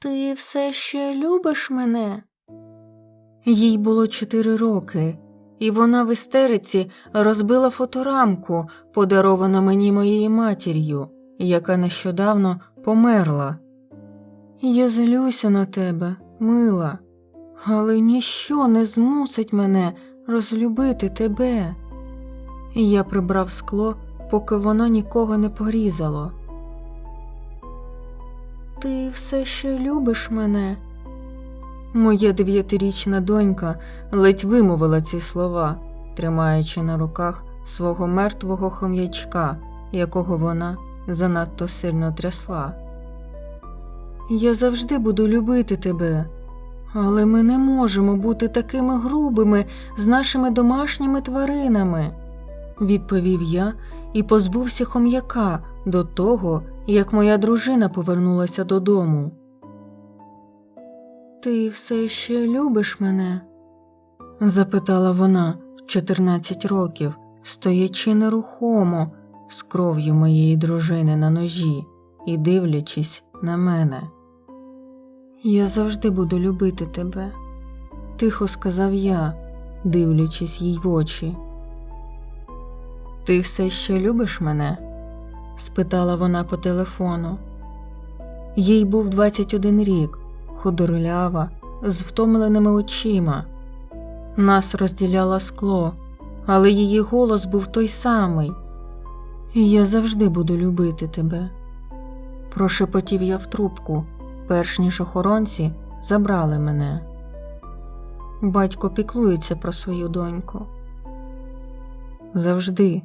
Ти все ще любиш мене? Їй було чотири роки, і вона в істериці розбила фоторамку, подаровану мені моєю матір'ю, яка нещодавно померла. Я злюся на тебе, мила, але ніщо не змусить мене розлюбити тебе. Я прибрав скло, поки воно нікого не порізало. Ти все ще любиш мене? Моя дев'ятирічна донька ледь вимовила ці слова, тримаючи на руках свого мертвого хом'ячка, якого вона занадто сильно трясла. Я завжди буду любити тебе, але ми не можемо бути такими грубими з нашими домашніми тваринами, відповів я і позбувся хом'яка до того, як моя дружина повернулася додому. Ти все ще любиш мене? запитала вона в 14 років, стоячи нерухомо з кров'ю моєї дружини на ножі і дивлячись на мене. Я завжди буду любити тебе, тихо сказав я, дивлячись їй в очі. Ти все ще любиш мене? Спитала вона по телефону. Їй був 21 рік, худорлява, з втомленими очима. Нас розділяло скло, але її голос був той самий. Я завжди буду любити тебе. Прошепотів я в трубку, перш ніж охоронці забрали мене. Батько піклується про свою доньку. Завжди